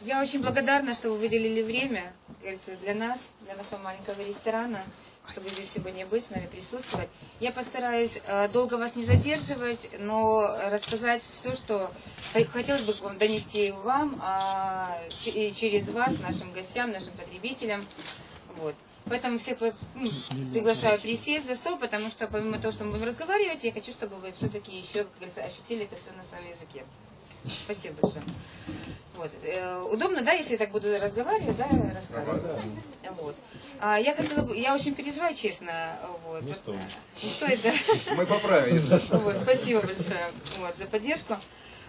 Я очень благодарна, что вы выделили время, говорится, для нас, для нашего маленького ресторана, чтобы здесь сегодня быть, с нами присутствовать. Я постараюсь э, долго вас не задерживать, но рассказать все, что хотелось бы вам донести вам а, и через вас, нашим гостям, нашим потребителям. Вот. Поэтому всех ну, приглашаю присесть за стол, потому что помимо того, что мы будем разговаривать, я хочу, чтобы вы все-таки еще, как говорится, ощутили это все на своем языке. Спасибо большое. Вот. Э, удобно, да, если я так буду разговаривать, да, рассказывать? Да, Вот. А, я хотела бы, я очень переживаю, честно. Вот. Не стоит. Не стоит, да? Мы поправим. Вот, спасибо большое вот, за поддержку.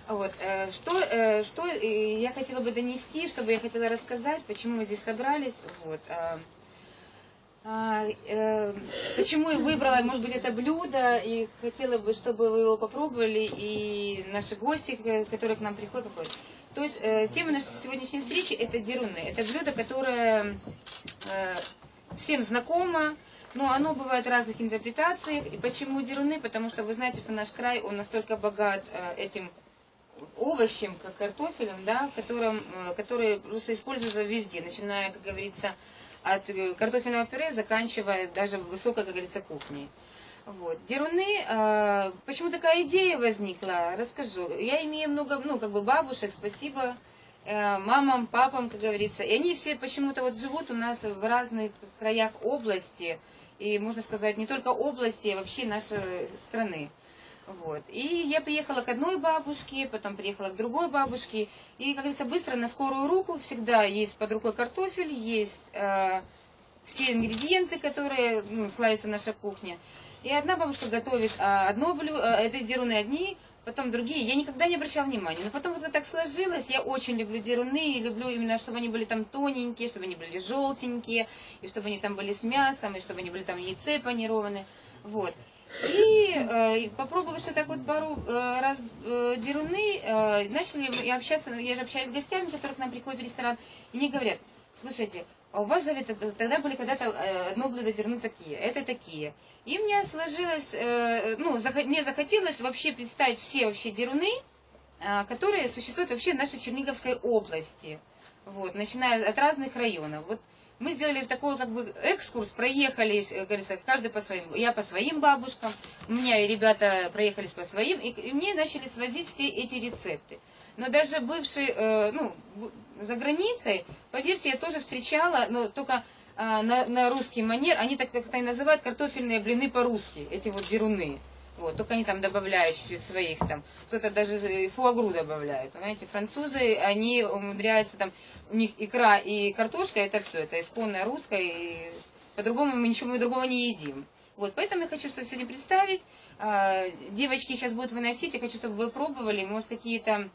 Вот, э, что, э, что я хотела бы донести, что бы я хотела рассказать, почему мы здесь собрались. Вот. А, э, почему я выбрала, может быть, это блюдо, и хотела бы, чтобы вы его попробовали, и наши гости, которые к нам приходят, попробуют. То есть э, тема нашей сегодняшней встречи – это деруны. Это блюдо, которое э, всем знакомо, но оно бывает в разных интерпретациях. И почему деруны? Потому что вы знаете, что наш край, он настолько богат этим овощем, как картофелем, да, которым, который просто используется везде, начиная, как говорится, от э, картофельного пюре, заканчивая даже высокой, как говорится, кухней. Вот. Деруны, э, почему такая идея возникла, расскажу. Я имею много, ну, как бы бабушек, спасибо э, мамам, папам, как говорится. И они все почему-то вот живут у нас в разных краях области. И, можно сказать, не только области, а вообще нашей страны. Вот. И я приехала к одной бабушке, потом приехала к другой бабушке. И, как говорится, быстро на скорую руку всегда есть под рукой картофель, есть э, все ингредиенты, которые ну, славится наша кухня. И одна бабушка готовит а, одно блюдо, а, это деруны одни, потом другие. Я никогда не обращала внимания. Но потом вот это так сложилось. Я очень люблю деруны, люблю именно, чтобы они были там тоненькие, чтобы они были желтенькие, и чтобы они там были с мясом, и чтобы они были там яйце панированные. Вот. И э, попробовав так вот пару э, раз э, деруны, э, начали общаться, я же общаюсь с гостями, которые к нам приходят в ресторан, и они говорят, слушайте, а у вас завет, тогда были когда-то э, одно блюдо деруны такие, это такие. И мне сложилось, э, ну, мне захотелось вообще представить все вообще деруны, э, которые существуют вообще в нашей Черниговской области, вот, начиная от разных районов. Вот мы сделали такой как бы экскурс, проехались, э, говорится, каждый по своим, я по своим бабушкам, у меня и ребята проехались по своим, и, и мне начали свозить все эти рецепты. Но даже бывший, э, ну, за границей, поверьте, я тоже встречала, но только э, на, на русский манер, они так как-то и называют картофельные блины по-русски, эти вот деруны. Вот, только они там добавляют чуть-чуть своих там, кто-то даже фуагру добавляет. Понимаете, французы, они умудряются там, у них икра и картошка, это все, это исконная русская, и по-другому мы ничего другого не едим. Вот, поэтому я хочу, чтобы сегодня представить. А, девочки сейчас будут выносить, я хочу, чтобы вы пробовали, может, какие-то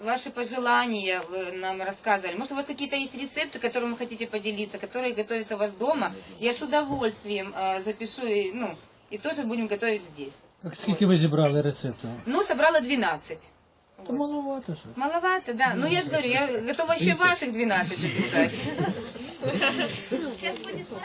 ваши пожелания вы нам рассказывали. Может, у вас какие-то есть рецепты, которыми вы хотите поделиться, которые готовятся у вас дома. Я с удовольствием а, запишу, ну, и тоже будем готовить здесь. Как скільки ви зібрали рецептів? Ну, собрала 12. То маловато ж. Маловато, да. Ну, я же говорю, я готова еще ваших 12 записать.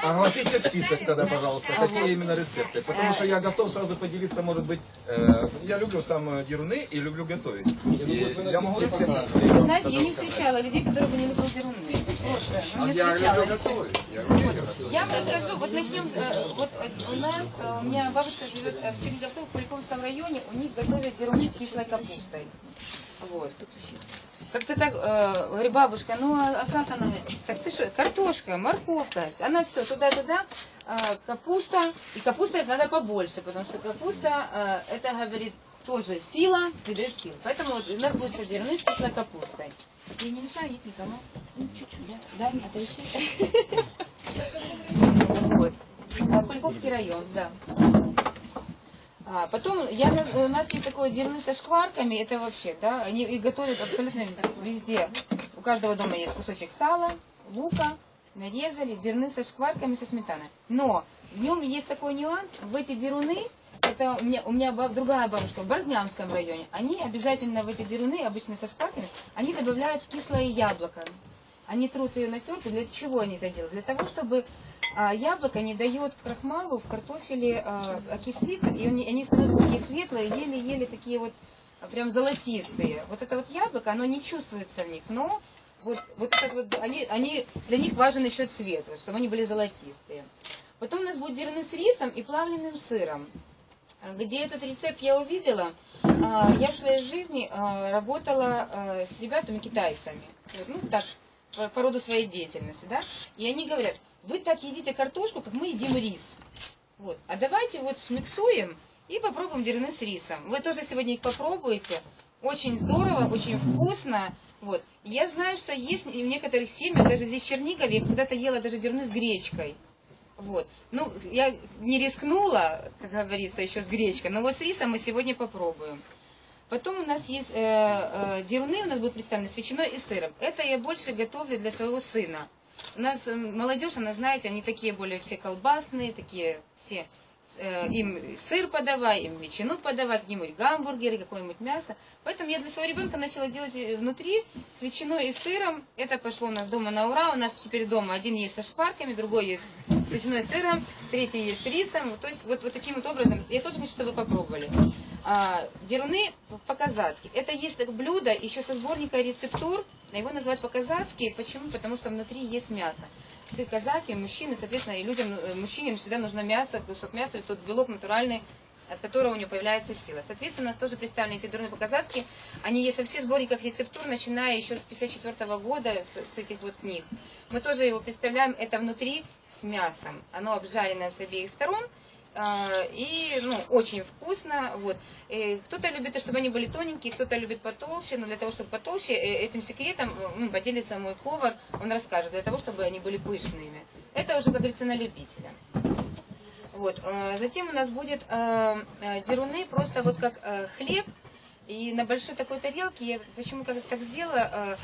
Огласите список тогда, пожалуйста, какие именно рецепты. Потому что я готов сразу поделиться, может быть, э, я люблю сам деруны и люблю готовить. И я могу рецепты свои. Вы знаете, я не встречала людей, которые бы не любили деруны. Вот, ну, не Я люблю встречала. готовить. Я Вот, вам расскажу, вот начнем, э, вот э, у нас, э, у меня бабушка живет э, в Черниговском, в Куликовском районе, у них готовят деруны с кислой капустой. Вот. Как-то так, э, говорю, бабушка, ну а, а как она? Так ты что, картошка, морковка, она все туда-туда, э, капуста, и капуста надо побольше, потому что капуста, э, это, говорит, тоже сила, придает сил. Поэтому вот у нас будет сейчас деруны с кислой капустой. Я не мешаю есть никому. Ну, чуть-чуть. Да, да, отойти. Вот. Куликовский район, да. А, потом я, у нас есть такое дерны со шкварками, это вообще, да, они и готовят абсолютно везде. У каждого дома есть кусочек сала, лука, нарезали, дерны со шкварками, со сметаной. Но в нем есть такой нюанс, в эти деруны, это у меня, у меня другая бабушка в Борзнянском районе, они обязательно в эти деруны, обычно со шкварками, они добавляют кислое яблоко. Они трут ее на терку. Для чего они это делают? Для того, чтобы а, яблоко не дает крахмалу в картофеле а, окислиться, и они, они становятся такие светлые, еле-еле такие вот прям золотистые. Вот это вот яблоко, оно не чувствуется в них, но вот, вот этот вот, они, они, для них важен еще цвет, вот, чтобы они были золотистые. Потом у нас будет дерны с рисом и плавленным сыром. Где этот рецепт я увидела, а, я в своей жизни а, работала а, с ребятами китайцами. Ну, так, по, роду своей деятельности, да. И они говорят, вы так едите картошку, как мы едим рис. Вот. А давайте вот смиксуем и попробуем дерны с рисом. Вы тоже сегодня их попробуете. Очень здорово, очень вкусно. Вот. Я знаю, что есть в некоторых семьях, даже здесь в Чернигове, я когда-то ела даже дерны с гречкой. Вот. Ну, я не рискнула, как говорится, еще с гречкой, но вот с рисом мы сегодня попробуем. Потом у нас есть э, э, деруны, у нас будут представлены с ветчиной и сыром. Это я больше готовлю для своего сына. У нас молодежь, она, знаете, они такие более все колбасные, такие все Э, им сыр подавай, им ветчину подавай, какие-нибудь гамбургеры, какое-нибудь мясо. Поэтому я для своего ребенка начала делать э, внутри с ветчиной и сыром. Это пошло у нас дома на ура. У нас теперь дома один есть со шпарками, другой есть с ветчиной и сыром, третий есть с рисом. То есть вот, вот таким вот образом. Я тоже хочу, чтобы вы попробовали. А, деруны по-казацки. Это есть блюдо еще со сборника рецептур. Его называют по-казацки. Почему? Потому что внутри есть мясо все казаки, мужчины, соответственно, и людям, э, мужчинам всегда нужно мясо, кусок мяса, тот белок натуральный, от которого у него появляется сила. Соответственно, у нас тоже представлены эти дурны по-казацки. Они есть во всех сборниках рецептур, начиная еще с 54 года, с, с этих вот книг. Мы тоже его представляем, это внутри с мясом. Оно обжарено с обеих сторон, и ну, очень вкусно. Вот. Кто-то любит, чтобы они были тоненькие, кто-то любит потолще, но для того, чтобы потолще, э, этим секретом э, ну, поделится мой повар, он расскажет, для того, чтобы они были пышными. Это уже, как говорится, на любителя. Вот. А, затем у нас будет э, деруны, просто вот как хлеб, и на большой такой тарелке, я почему как так сделала,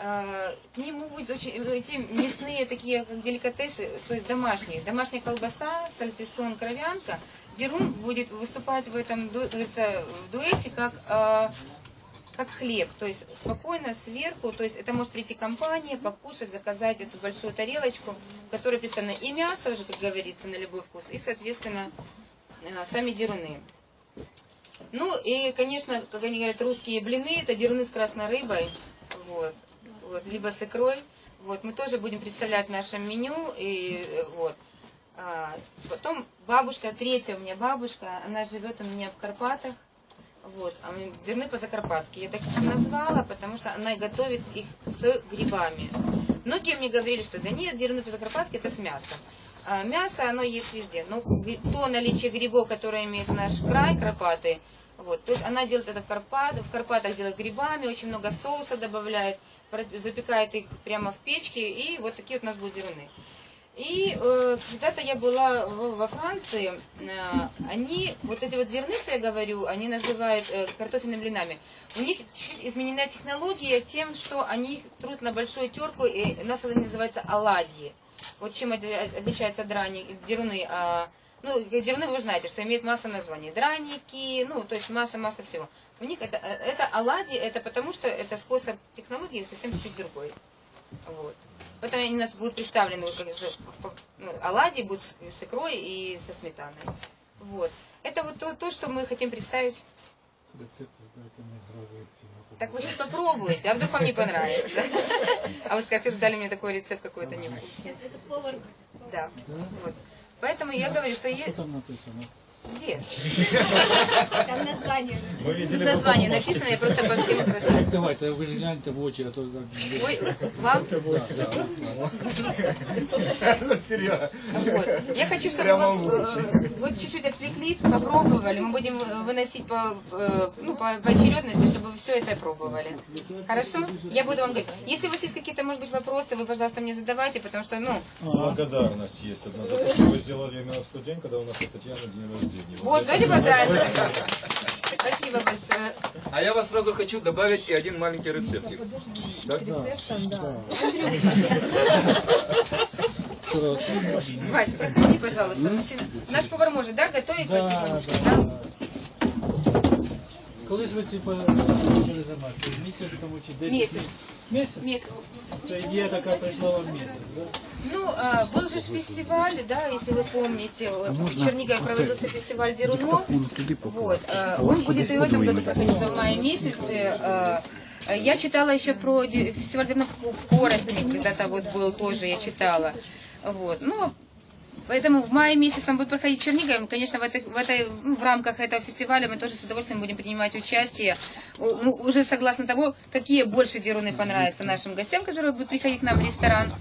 к нему будут очень эти мясные такие как деликатесы, то есть домашние. Домашняя колбаса, сальтисон, кровянка. Дерун будет выступать в этом говорится, в дуэте как, как хлеб. То есть спокойно сверху, то есть это может прийти компания, покушать, заказать эту большую тарелочку, в которой представлено и мясо уже, как говорится, на любой вкус, и, соответственно, сами деруны. Ну и, конечно, как они говорят, русские блины, это деруны с красной рыбой. Вот вот, либо с икрой. Вот, мы тоже будем представлять в нашем меню. И, вот. а, потом бабушка, третья у меня бабушка, она живет у меня в Карпатах. Вот, а дерны по-закарпатски. Я так их назвала, потому что она готовит их с грибами. Многие мне говорили, что да нет, дерны по-закарпатски это с мясом. А мясо, оно есть везде. Но то наличие грибов, которое имеет наш край, Карпаты, вот, то есть она делает это в Карпатах, в Карпатах делает с грибами, очень много соуса добавляет запекает их прямо в печке, и вот такие вот у нас будут деруны. И э, когда-то я была в, во Франции, э, они, вот эти вот дерны, что я говорю, они называют э, картофельными блинами. У них чуть изменена технология тем, что они трут на большую терку, и у нас это называется оладьи. Вот чем отличается драни, деруны, а ну, дерны вы знаете, что имеет масса названий. Драники, ну, то есть масса-масса всего. У них это, это оладьи, это потому что это способ технологии совсем чуть другой. Вот. Поэтому они у нас будут представлены, как же, ну, оладьи будут с, с икрой и со сметаной. Вот. Это вот то, то, что мы хотим представить. Так вы сейчас попробуете, а вдруг вам не понравится. А вы скажете, дали мне такой рецепт какой-то невкусный. Сейчас это повар. Да. Вот. Поэтому я говорю, что... Что там написано? Где? Там название. Тут название написано, я просто по всем прошла. Давайте, вы же гляньте в очи, а то... Ой, вам? Ну, серьезно. Вот. Я хочу, чтобы вы вот чуть-чуть отвлеклись, попробовали. Мы будем выносить по, э, ну, по, по очередности, чтобы вы все это пробовали. Хорошо? Я буду вам говорить. Если у вас есть какие-то, может быть, вопросы, вы, пожалуйста, мне задавайте, потому что, ну... Благодарность есть одна за то, что вы сделали именно в тот день, когда у нас у Татьяны день рождения рождения. Боже, давайте поздравим. Спасибо большое. А я вас сразу хочу добавить и один маленький рецептик. Да? Да. Вась, проходи, пожалуйста. Наш повар может, да, готовить потихонечку, да? Коли ж ви ці по- почали займатися? Місяць тому чи 10 Місяць. Місяць? Месяц. То ідея така прийшла вам місяць, да? Ну, а, был же фестиваль, да, если вы помните, вот, в Чернигове проводился фестиваль Дерунов. Вот, а, он будет и в этом году проходиться в мае месяце. А, а, Я читала еще про фестиваль Дерунов в Коростене, когда-то вот был тоже, я читала. Вот, ну, Поэтому в мае месяце он будет проходить в Чернигове. Конечно, в, этой, в, этой, ну, в рамках этого фестиваля мы тоже с удовольствием будем принимать участие. Ну, уже согласно того, какие больше деруны понравятся нашим гостям, которые будут приходить к нам в ресторан.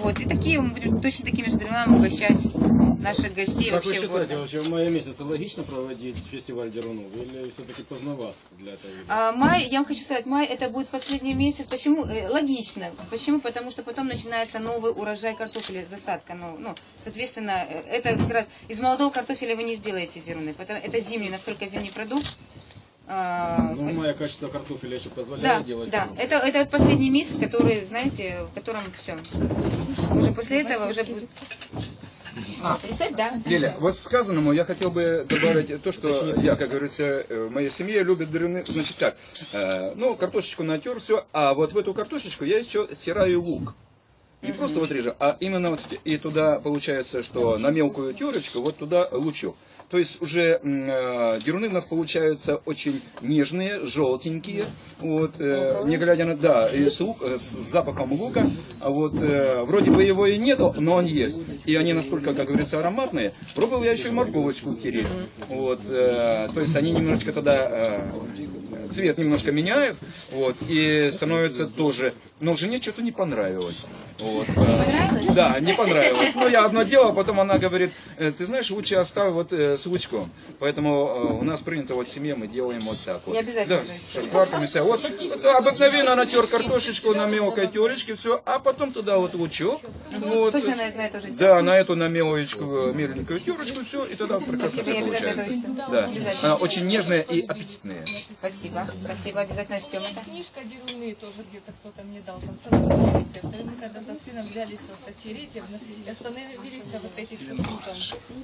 Вот. И такие мы будем точно такими же дерунами угощать наших гостей Как вы вообще в городе. считаете, вообще в мае месяце логично проводить фестиваль Дерунов или все-таки поздновато для этого? А, май, я вам хочу сказать, май это будет последний месяц. Почему? Э, Логично. Почему? Потому что потом начинается новый урожай картофеля, засадка. Ну, ну, соответственно, э, это как раз из молодого картофеля вы не сделаете деруны. Потому, это зимний, настолько зимний продукт. А, Ну, мое качество картофеля еще позволяет да, делать. да. Это, это вот последний месяц, который, знаете, в котором все. Уже после этого уже будет... А, рецепт, да? Лиля, вот сказанному я хотел бы добавить то, что я, как говорится, э, в моей семье любят дрыны. Значит так, э, ну, картошечку натер, все, а вот в эту картошечку я еще стираю лук. Не просто вот режу, а именно вот и туда получается, что на мелкую терочку вот туда лучок. То есть уже э, деруны у нас получаются очень нежные, желтенькие, вот, э, не глядя на, да, и с, лук- э, с запахом лука, а вот э, вроде бы его и нету, но он есть, и они настолько, как говорится, ароматные. Пробовал я еще и морковочку тереть, вот, э, то есть они немножечко тогда э, цвет немножко меняют, вот, и становится тоже, но жене что-то не понравилось, вот. э, Понравилось? Да, не понравилось. Но я одно дело, потом она говорит, «Э, ты знаешь, лучше оставь вот э, с лучком. Поэтому э, у нас принято вот в семье, мы делаем вот так вот. Я обязательно Да, с шкварками вся. Вот э, обыкновенно натер картошечку на мелкой терочке, все, а потом туда вот лучок. Вот. Точно на, на эту же. Да, на эту на мелочку, меленькую терочку, все, и тогда прекрасно Спасибо, все получается. Да. Она очень нежная и аппетитная. Спасибо, спасибо, обязательно учтем Есть это. книжка Деруны, тоже где-то кто-то мне дал, там целый рецепт. И мы когда за сыном взялись вот отереть, и остановились на вот этих.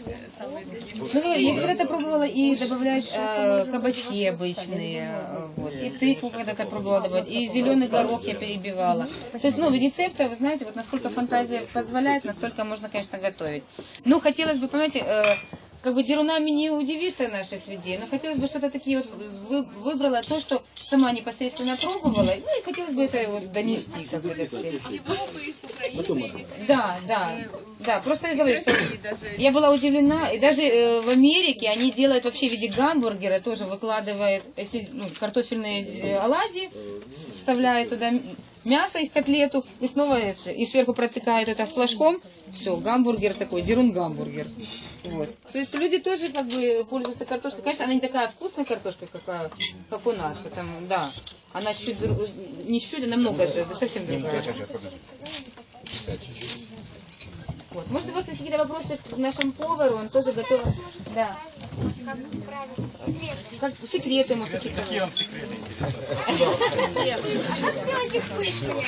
Э, самые такие. Ну, я когда-то пробовала и добавлять э, кабачки обычные, э, вот, и тыкву когда-то пробовала добавить, и зеленый горох я перебивала. То есть, ну, рецепты, вы знаете, вот насколько фантазия позволяет, настолько можно, конечно, готовить. Ну, хотелось бы, понимаете, э, как бы дерунами не удивишь ты наших людей, но хотелось бы что-то такие вот вы- выбрала то, что сама непосредственно пробовала, ну и хотелось бы это вот донести как бы до всех. Из Европы, из Украины, из Да, да, да, просто я говорю, что я была удивлена, и даже э, в Америке они делают вообще в виде гамбургера, тоже выкладывают эти ну, картофельные э, оладьи, вставляют туда мясо их котлету, и снова и сверху протыкают это флажком, все, гамбургер такой, дерун гамбургер. Вот. То есть люди тоже как бы пользуются картошкой. Конечно, она не такая вкусная картошка, какая, как у нас, потому, да, она чуть, не чуть, а намного, это совсем другая. Вот. Может, у вас есть какие-то вопросы к нашему повару, он тоже готов. Да. Как секреты, может, какие-то. А как сделать их пышными?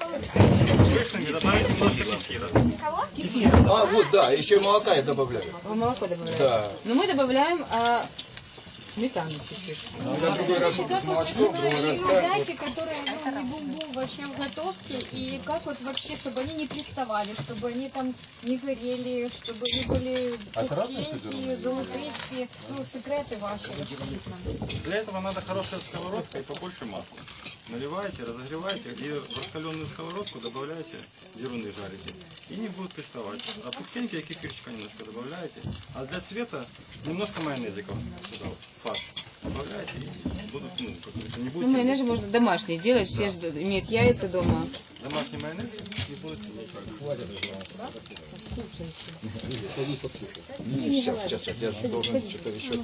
А у меня не получается. Кого? Кефир. А, вот, да, еще и молока я добавляю. Вы молоко добавляете? Да. Но мы добавляем а, сметану чуть-чуть. Я в другой раз с молочком, в другой раз так. Знаете, которые ну, не бум-бум вообще в готовке, и как вот вообще, чтобы они не приставали, чтобы они там не горели, чтобы они были пухенькие, золотистые, ну, секреты ваши. Для этого надо хорошая сковородка и побольше масла. Наливаете, разогреваете и в раскаленную сковородку добавляете деруны жарите. И не будут приставать. А пухтенькие кефирчика немножко добавляете. А для цвета немножко майонезиков сюда, вот, в фарш. Добавляете и будут, ну, как говорится, не Ну, майонез же можно домашний делать, все же имеют яйца дома. домашний майонез, не будете ничего. Сейчас, сейчас, сейчас, я же должен что-то еще.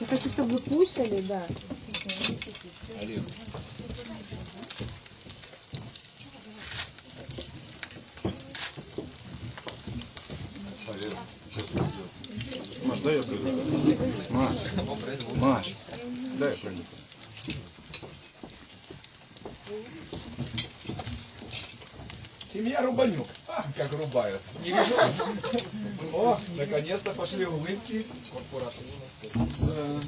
Я хочу, чтобы вы кушали, да. Маш, дай я принесу. Маш, Маш, дай я принесу. Семья Рубанюк. как рубают. Не вижу. О, наконец-то пошли улыбки. Да.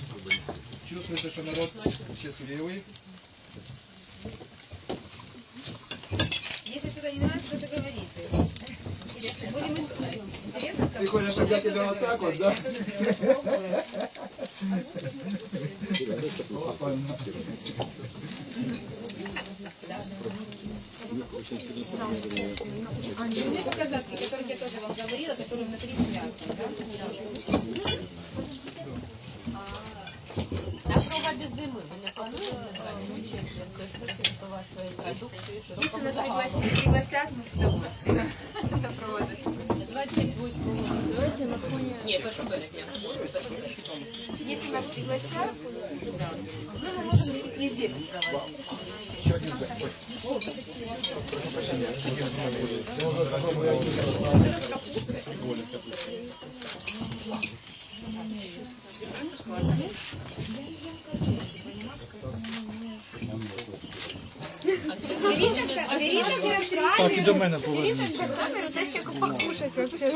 Чувствуется, что народ счастливый. Если что-то не нравится, то говорите. Будем искать. Интересно с Ты хочешь, чтобы я тебя вот так вот, да? Я тоже пробую. Нужны показатки, о которых я тоже вам говорила, которые внутри связаны. Да? А проводи зими ви не плануєте брати участь, тобто презентувати свої продукції? що Если нас допомагати? пригласят, пригласят, мы с удовольствием Если нас пригласят. Ну, мы можем и здесь. Так, і до мене поверніть. Камеру, дай человеку покушать вообще.